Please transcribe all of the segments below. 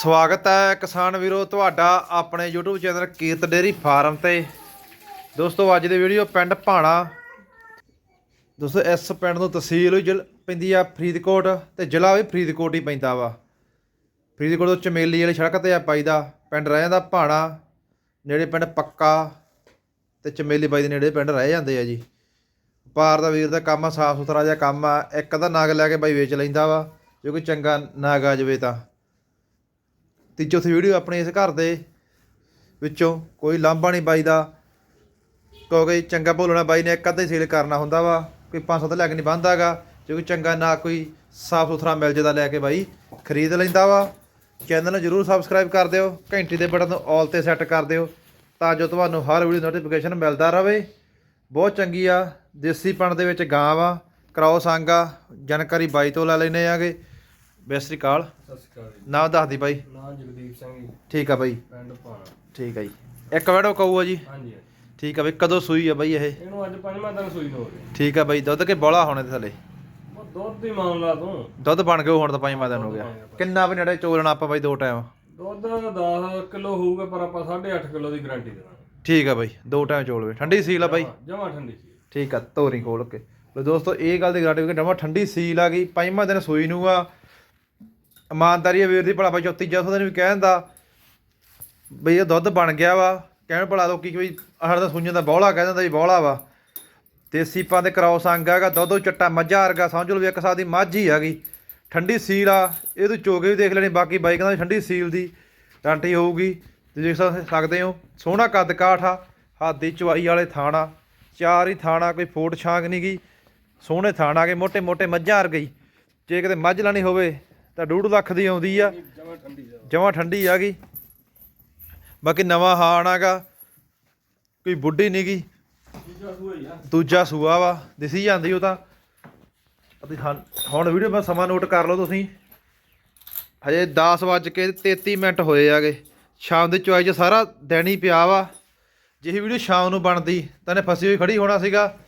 ਸਵਾਗਤ ਹੈ ਕਿਸਾਨ ਵੀਰੋ, ਤੁਹਾਡਾ ਆਪਣੇ YouTube channel Kirat dairy farm ਤੇ। ਦੋਸਤੋ, ਅੱਜ ਦੀ ਵੀਡੀਓ ਪਿੰਡ ਭਾਣਾ। ਦੋਸਤੋ, ਇਸ ਪਿੰਡ ਨੂੰ ਤਹਿਸੀਲ ਵੀ ਜ਼ਿਲ੍ਹਾ ਪੈਂਦੀ ਆ ਫਰੀਦਕੋਟ ਤੇ ਜ਼ਿਲ੍ਹਾ ਵੀ ਫਰੀਦਕੋਟ ਹੀ ਪੈਂਦਾ ਵਾ। ਫਰੀਦਕੋਟ ਤੋਂ ਚਮੇਲੀ ਵਾਲੀ ਸੜਕ ਤੇ ਆ ਪਾਈਦਾ ਪਿੰਡ ਰਹਿ ਜਾਂਦਾ ਭਾਣਾ, ਨੇੜੇ ਪਿੰਡ ਪੱਕਾ ਤੇ ਚਮੇਲੀ ਬਾਈ ਦੇ ਨੇੜੇ ਪਿੰਡ ਰਹਿ ਜਾਂਦੇ ਆ ਜੀ। ਵਪਾਰ ਦਾ ਵੀਰ ਦਾ ਕੰਮ ਆ ਸਾਫ਼ ਸੁਥਰਾ ਜਿਹਾ ਕੰਮ ਆ, ਇੱਕ ਅੱਧਾ ਨਾਗ ਲੈ ਕੇ ਬਾਈ ਵੇਚ ਲੈਂਦਾ ਵਾ, ਜੇ ਕੋਈ ਚੰਗਾ ਨਾਗ ਆ ਜਾਵੇ ਤਾਂ। ਤੇ ਚੌਥੀ ਵੀਡੀਓ ਆਪਣੇ ਇਸ ਘਰ ਦੇ ਵਿੱਚੋਂ ਕੋਈ ਲਾਂਭਾ ਨਹੀਂ ਬਾਈ ਦਾ ਕਿਉਂਕਿ ਚੰਗਾ ਭੋਲਣਾ ਬਾਈ ਨੇ ਇੱਕ ਅੱਧਾ ਹੀ ਸੇਲ ਕਰਨਾ ਹੁੰਦਾ ਵਾ, ਕੋਈ 500 ਲੈ ਕੇ ਨਹੀਂ ਬੰਦਾਗਾ ਜੇ ਕੋਈ ਚੰਗਾ ਨਾ ਕੋਈ ਸਾਫ਼ ਸੁਥਰਾ ਮਿਲ ਜੇ ਲੈ ਕੇ ਬਾਈ ਖਰੀਦ ਲੈਂਦਾ ਵਾ। ਚੈਨਲ ਨੂੰ ਜਰੂਰ ਸਬਸਕ੍ਰਾਈਬ ਕਰ ਦਿਓ, ਘੰਟੀ ਦੇ ਬਟਨ ਨੂੰ ਆਲ ਤੇ ਸੈੱਟ ਕਰ ਦਿਓ, ਤਾਂ ਜੋ ਤੁਹਾਨੂੰ ਹਰ ਵੀਡੀਓ ਨੋਟੀਫਿਕੇਸ਼ਨ ਮਿਲਦਾ ਰਹੇ ਬਹੁਤ ਚੰਗੀ ਆ ਦੇਸੀ ਪਣ ਦੇ ਵਿੱਚ ਗਾਂ ਵਾ, ਕਰਾਓ ਸੰਗਾ, ਜਾਣਕਾਰੀ ਬਾਈ ਤੋਂ ਲੈ ਲੈਨੇ ਆਗੇ। ਬੇਸਰੀ ਕਾਲ ਸਤਿ ਸ਼੍ਰੀ ਅਕਾਲ ਜੀ। ਨਾਮ ਦੱਸਦੀ ਬਾਈ। ਨਾਂ ਜਗਦੀਪ ਸਿੰਘ ਜੀ। ਠੀਕ ਆ ਬਾਈ। ਪਿੰਡ ਪਾਣਾ। ਠੀਕ ਆ ਜੀ। ਇੱਕ ਵੜੋ ਕਹੂਆ ਜੀ। ਹਾਂਜੀ। ਠੀਕ ਆ ਬਈ ਕਦੋਂ ਸੂਈ ਆ ਬਈ ਇਹ? ਇਹਨੂੰ ਅੱਜ ਪੰਜਵਾਂ ਦਿਨ ਸੂਈ ਨੂੰ ਹੋ ਗਿਆ ਠੀਕ ਆ ਬਈ ਦੁੱਧ ਕੇ ਬੋਲਾ ਹੋਣੇ ਤੇ ਥੱਲੇ? ਉਹ ਦੁੱਧ ਦੀ ਮਾਮਲਾ ਤੂੰ। ਦੁੱਧ ਬਣ ਕੇ ਹੁਣ ਤਾਂ ਪੰਜਵਾਂ ਦਿਨ ਹੋ ਗਿਆ। ਕਿੰਨਾ ਵੀ ਨੇੜੇ ਚੋਲਣਾ ਆਪਾਂ ਬਾਈ ਦੋ ਟਾਈਮ ਦੁੱਧ 10 ਕਿਲੋ ਹੋਊਗਾ ਪਰ ਆਪਾਂ 8.5 ਕਿਲੋ ਦੀ ਗਾਰੰਟੀ ਦੇਵਾਂਗੇ ਠੀਕ ਆ ਬਾਈ ਦੋ ਟਾਈਮ ਚੋਲਵੇ ਠੰਡੀ ਸੀਲ ਆ ਬਾਈ? ਜਮਾ ਠੰਡੀ ਸੀ ਠੀਕ ਆ ਤੋਰੀ ਖੋਲ ਕੇ। ਲੋ ਦੋਸਤੋ ਇਹ ਗੱਲ ਦੀ ਗਾਰੰਟੀ ਕਿ ਜਮਾ ਠੰਡੀ ਸੀਲ ਆ ਗਈ। ਪੰਜਵਾਂ ਦਿਨ ਸੂਈ ਨੂੰ ਆ। ਇਮਾਨਦਾਰੀ ਹੈ ਵੀਰ ਦੀ, ਭਲਾ ਭਾਈ 34 ਜਸੋਂ ਨੇ ਵੀ ਕਹਿੰਦਾ ਬਈ ਇਹ ਦੁੱਧ ਬਣ ਗਿਆ ਵਾ, ਕਹਿਣ ਭਲਾ ਲੋਕੀ ਕਿ ਵੀ ਹਰ ਦਾ ਸੁਣਨ ਦਾ ਬੌਲਾ ਕਹਿ ਦਿੰਦਾ ਜੀ ਬੌਲਾ ਵਾ। ਦੇਸੀ ਪਾ ਦੇ ਕਰਾਉ ਸੰਗ ਹੈਗਾ, ਦੁੱਧ ਚਟਾ ਮੱਝਾ ਵਰਗਾ, ਸਮਝ ਲਓ ਵੀ ਇੱਕ ਸਾਹ ਦੀ ਮੱਝ ਹੀ ਹੈਗੀ। ਠੰਡੀ ਸੀਲ ਆ ਇਹ ਤੂੰ ਚੋਗੇ ਵੀ ਦੇਖ ਲੈਣੀ, ਬਾਕੀ ਬਾਈ ਕਹਿੰਦਾ ਠੰਡੀ ਸੀਲ ਦੀ ਗਾਰੰਟੀ ਹੋਊਗੀ। ਤੁਸੀਂ ਦੇਖ ਸਕਦੇ ਹੋ, ਸੋਹਣਾ ਕੱਦ ਕਾਠ ਆ ਹੱਥ ਦੀ ਚਵਾਈ ਵਾਲੇ ਥਾਣਾ ਚਾਰ ਹੀ ਥਾਣਾ ਕੋਈ ਫੋਟ ਛਾਂਗ ਨਹੀਂ ਗਈ, ਸੋਹਣੇ ਥਾਣਾ ਕੇ ਮੋٹے ਮੋٹے ਮੱਝਾਂ ਵਰਗੀ ਜੇ ਕਿਤੇ ਮੱਝ ਲੈਣੀ ਹੋਵੇ ਤਾਂ 2.5 ਲੱਖ ਦੀ ਆਉਂਦੀ ਆ। ਜਮਾ ਠੰਡੀ ਸੀ ਜਮਾਂ ਠੰਡੀ ਆ ਗਈ। ਬਾਕੀ ਨਵਾਂ ਹਾਣ ਕੋਈ ਬੁੱਢੀ ਨਹੀਂ ਗਈ ਦੂਜਾ ਸੂਆ ਵਾ। ਦਿਸੀ ਜਾਂਦੀ ਉਹ ਤਾਂ। ਅਤੇ ਹਾਂ- ਹੁਣ ਵੀਡੀਓ ਮੈਂ ਸਮਾਂ ਨੋਟ ਕਰ ਲਓ ਤੁਸੀਂ। ਹਜੇ 10 ਵੱਜ ਕੇ 33 ਮਿੰਟ ਹੋਏ ਆਗੇ। ਸ਼ਾਮ ਦੇ ਚੁਆਈ 'ਚ ਸਾਰਾ ਦਿਨ ਹੀ ਪਿਆ ਵਾ। ਜੇ ਇਹ ਵੀਡੀਓ ਸ਼ਾਮ ਨੂੰ ਬਣਦੀ, ਤਾਂ ਇਹਨੇ ਫਸੀ ਹੋਈ ਖੜੀ ਹੋਣਾ ਸੀਗਾ।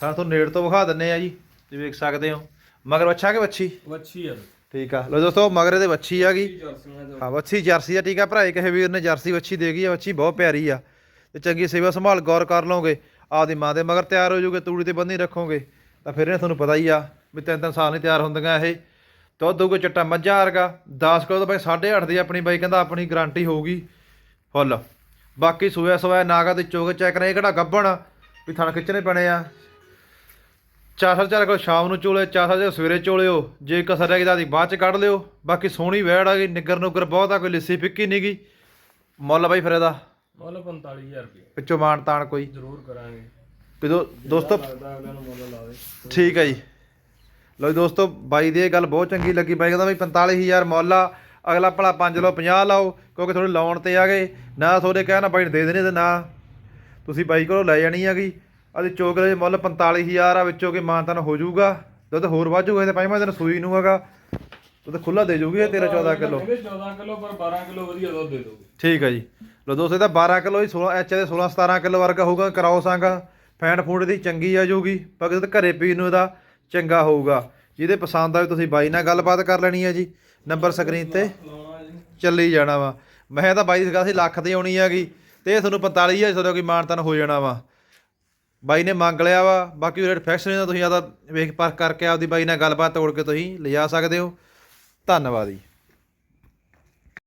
ਤਾਂ ਤੁਹਾਨੂੰ ਨੇੜ ਤੋਂ ਵਿਖਾ ਦਿੰਨੇ ਆ ਜੀ। ਤੁਸੀਂ ਵੇਖ ਸਕਦੇ ਹੋ। ਮਗਰ ਬੱਚਾ ਕਿ ਬੱਚੀ ਵੱਛੀ ਆ। ਠੀਕ ਆ। ਲੋ ਦੋਸਤੋ ਮਗਰ ਦੇ ਬੱਚੀ ਆ ਗਈ। ਹਾਂ ਵੱਛੀ ਜਰਸੀ ਆ ਠੀਕ ਆ ਭਰਾਏ ਕਿਸੇ ਵੀਰ ਨੇ ਜਰਸੀ ਵੱਛੀ ਦੇ ਗਈ ਆ ਵੱਛੀ ਬਹੁਤ ਪਿਆਰੀ ਆ। ਤੇ ਚੰਗੀ ਸੇਵਾ ਸੰਭਾਲ ਗੌਰ ਕਰ ਲਓਗੇ। ਆਪਦੀ ਮਾਂ ਦੇ ਮਗਰ ਤਿਆਰ ਹੋ ਜਾਓਗੇ ਤੂੜੀ ਤੇ ਬੰਨੀ ਰੱਖੋਗੇ। ਤਾਂ ਫਿਰ ਇਹ ਤੁਹਾਨੂੰ ਪਤਾ ਹੀ ਆ ਵੀ ਤਿੰਨ ਤਿੰਨ ਸਾਲ ਨਹੀਂ ਤਿਆਰ ਹੁੰਦੀਆਂ ਇਹ। ਦੁੱਧ ਦੂਗੇ ਚਿੱਟਾ ਮੱਝਾਂ ਵਰਗਾ। 10 ਕਿਲੋ ਤਾਂ ਬਾਈ 8.5 ਦੀ ਆਪਣੀ ਬਾਈ ਕਹਿੰਦਾ ਆਪਣੀ ਗਾਰੰਟੀ ਹੋਊਗੀ। ਫੁੱਲ। ਬਾਕੀ ਸੋਇਆ ਸੋਇਆ ਨਾਗਾ ਤੇ ਚੋਗ ਚੈੱਕ ਕਰੇ ਕਿਹੜਾ ਗੱਬਣ ਵੀ ਥਣ ਖਿੱਚਣੇ ਪੈਣੇ ਆ। ਚਾਰ ਚਾਰ ਕੋਲ ਸ਼ਾਮ ਨੂੰ ਚੋਲੇ ਚਾਰ ਚਾਰ ਸਵੇਰੇ ਚੋਲਿਓ ਜੇ ਕਸਰ ਰਹਿ ਗਈ ਤਾਂ ਦੀ ਬਾਅਦ ਚ ਕੱਢ ਲਿਓ। ਬਾਕੀ ਸੋਹਣੀ ਵੈੜ ਆ ਗਈ ਨਿੱਗਰ ਨੁੱਗਰ ਬਹੁਤ ਆ ਕੋਈ ਲਿੱਸੀ ਫਿੱਕੀ ਨਹੀਂ ਗਈ ਮੁੱਲ ਬਾਈ ਫਿਰ ਇਹਦਾ? ਮੁੱਲ 45000 ਰੁਪਏ। ਪਿੱਛੋਂ ਮਾਨ ਤਾਣ ਕੋਈ? ਜ਼ਰੂਰ ਕਰਾਂਗੇ। ਦੋ- ਦੋਸਤੋ ਲਾ ਠੀਕ ਹੈ ਜੀ। ਜੀ ਦੋਸਤੋ ਬਾਈ ਦੀ ਇਹ ਗੱਲ ਬਹੁਤ ਚੰਗੀ ਲੱਗੀ। ਬਾਈ ਕਹਿੰਦਾ ਵੀ 45000 ਮੁੱਲ ਆ। ਅਗਲਾ ਭਲਾ 5 ਲਓ 50 ਲਾਓ ਕਿਉਂਕਿ ਥੋੜੇ ਲਾਉਣ ਤੇ ਆ ਗਏ। ਨਾ ਥੋੜੇ ਕਹਿਣਾ ਬਾਈ ਦੇ ਦੇਣੇ ਤੇ ਨਾ ਤੁਸੀਂ ਬਾਈ ਕੋਲੋਂ ਲੈ ਜਾਣੀ ਹੈਗੀ। ਅਸੀਂ ਚੋਕਲੇ ਦੇ ਮੁੱਲ 45000 ਆ ਵਿੱਚੋਂ ਕਿ ਮਾਨਤਨ ਹੋ ਜਾਊਗਾ ਦੁੱਧ ਹੋਰ ਵਾਜੂਗਾ ਤੇ ਪੰਜਵਾਂ ਦਿਨ ਸੂਈ ਨੂੰ ਹੈਗਾ। ਦੁੱਧ ਖੁੱਲਾ ਦੇ ਜੂਗੀ ਇਹ 13 14 ਕਿਲੋ। ਕਹਿੰਦੇ 14 ਕਿਲੋ ਪਰ 12 ਕਿਲੋ ਵਧੀਆ ਦੁੱਧ ਦੇ ਦੋਗੇ ਠੀਕ ਹੈ ਜੀ। ਲੋ ਦੋਸਤੋ ਇਹਦਾ 12 ਕਿਲੋ ਹੀ 16 ਐਚ ਦੇ 16 17 ਕਿਲੋ ਵਰਗਾ ਹੋਊਗਾ ਕਰਾਓ ਸੰਗ। ਫੈਨ ਫੂਡ ਦੀ ਚੰਗੀ ਆ ਜਾਊਗੀ ਬਾਕੀ ਤਾਂ ਘਰੇ ਪੀਣ ਨੂੰ ਇਹਦਾ ਚੰਗਾ ਹੋਊਗਾ। ਜਿਹਦੇ ਪਸੰਦ ਆਵੇ ਤੁਸੀਂ ਬਾਈ ਨਾਲ ਗੱਲਬਾਤ ਕਰ ਲੈਣੀ ਹੈ ਜੀ ਨੰਬਰ ਸਕਰੀਨ ਤੇ ਚੱਲੀ ਜਾਣਾ ਵਾ। ਮੈਂ ਤਾਂ ਬਾਈ ਦੀ ਸੀਗਾ ਸੀ ਲੱਖ ਦੀ ਆਉਣੀ ਹੈਗੀ ਤੇ ਇਹ ਤੁਹਾਨੂੰ 45000 ਤੁਹਾਡਾ ਕੋਈ ਮਾਨਤਨ ਹੋ ਜਾਣਾ ਵਾ। ਬਾਈ ਨੇ ਮੰਗ ਲਿਆ ਵਾ, ਬਾਕੀ ਰੇਟ ਫਿਕਸ ਨਹੀਂ ਤਾਂ ਤੁਸੀਂ ਆਦਾ ਵੇਖ ਪਰਖ ਕਰਕੇ ਆਪਦੀ ਬਾਈ ਨਾਲ ਗੱਲਬਾਤ ਤੋੜ ਕੇ ਤੁਸੀਂ ਲਿਜਾ ਸਕਦੇ ਹੋ। ਧੰਨਵਾਦ ਜੀ।